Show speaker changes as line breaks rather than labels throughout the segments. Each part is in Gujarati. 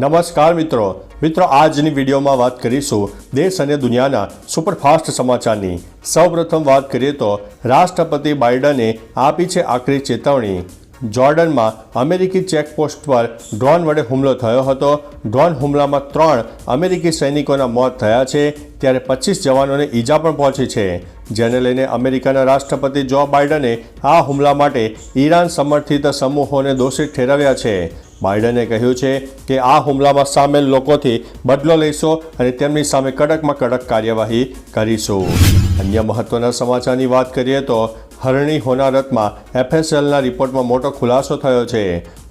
નમસ્કાર મિત્રો. મિત્રો, આજની વિડીયોમાં વાત કરીશું દેશ અને દુનિયાના સુપરફાસ્ટ સમાચારની. સૌપ્રથમ વાત કરીએ તો, રાષ્ટ્રપતિ બાઇડને આપી છે આકરી ચેતવણી. જોર્ડનમાં અમેરિકી ચેકપોસ્ટ પર ડ્રોન વડે હુમલો થયો હતો. ડ્રોન હુમલામાં ત્રણ અમેરિકી સૈનિકોના મોત થયા છે, ત્યારે પચીસ જવાનોને ઈજા પણ પહોંચી છે. જેને લઈને અમેરિકાના રાષ્ટ્રપતિ જો બાઇડને આ હુમલા માટે ઈરાન સમર્થિત સમૂહોને દોષિત ઠેરવ્યા છે. બાઇડને કહ્યું છે કે આ હુમલામાં સામેલ લોકોથી બદલો લઈશું અને તેમની સામે કડકમાં કડક કાર્યવાહી કરીશું. અન્ય મહત્વના સમાચારની વાત કરીએ તો હરણી હોનારતમાં એફએસએલના રિપોર્ટમાં મોટો ખુલાસો થયો છે.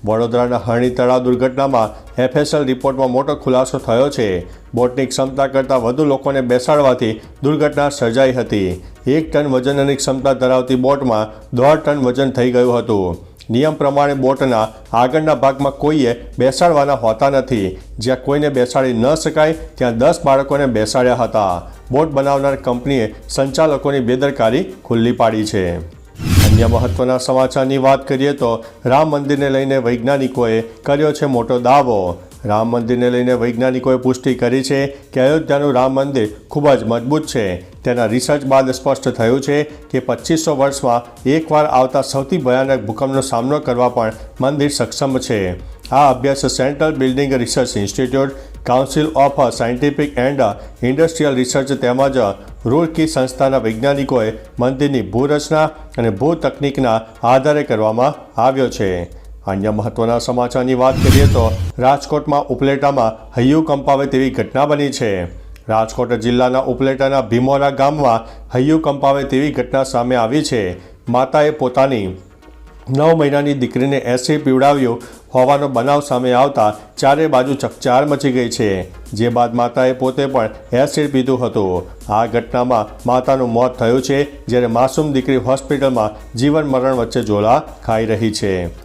વડોદરાના હરણી તળાવ દુર્ઘટનામાં એફએસએલ રિપોર્ટમાં મોટો ખુલાસો થયો છે. બોટની ક્ષમતા કરતાં વધુ લોકોને બેસાડવાથી દુર્ઘટના સર્જાઈ હતી. એક ટન વજનની ક્ષમતા ધરાવતી બોટમાં દોઢ ટન વજન થઈ ગયું હતું. નિયમ પ્રમાણે બોટના આગળના ભાગમાં કોઈએ બેસાડવાના હોતા નથી. જ્યાં કોઈને બેસાડી ન શકાય, ત્યાં દસ બાળકોને બેસાડ્યા હતા. બોટ બનાવનાર કંપનીએ સંચાલકોની બેદરકારી ખુલ્લી પાડી છે. અન્ય મહત્વના સમાચારની વાત કરીએ તો રામ મંદિરને લઈને વૈજ્ઞાનિકોએ કર્યો છે મોટો દાવો. રામ મંદિરને લઈને વૈજ્ઞાનિકોએ પુષ્ટિ કરી છે કે અયોધ્યાનું રામ મંદિર ખૂબ જ મજબૂત છે. તેના રિસર્ચ બાદ સ્પષ્ટ થયું છે કે પચીસો વર્ષમાં એકવાર આવતા સૌથી ભયાનક ભૂકંપનો સામનો કરવા પણ મંદિર સક્ષમ છે. આ અભ્યાસ central building research institute, council of scientific and industrial research તેમજ રૂરકી સંસ્થાના વૈજ્ઞાનિકોએ મંદિરની ભૂરચના અને ભૂ તકનિકના આધારે કરવામાં આવ્યો છે. અન્ય મહત્વના સમાચારની વાત કરીએ તો રાજકોટમાં ઉપલેટામાં હૈયું કંપાવે તેવી ઘટના બની છે. રાજકોટ જિલ્લાના ઉપલેટાના ભીમોરા ગામમાં હૈયું કંપાવે તેવી ઘટના સામે આવી છે. માતાએ પોતાની નવ મહિનાની દીકરીને એસિડ પીવડાવ્યું હોવાનો બનાવ સામે આવતા ચારે બાજુ ચકચાર મચી ગઈ છે. જે બાદ માતાએ પોતે પણ એસિડ પીધું હતું. આ ઘટનામાં માતાનું મોત થયું છે, જ્યારે માસૂમ દીકરી હોસ્પિટલમાં જીવન મરણ વચ્ચે ઝોલા ખાઈ રહી છે.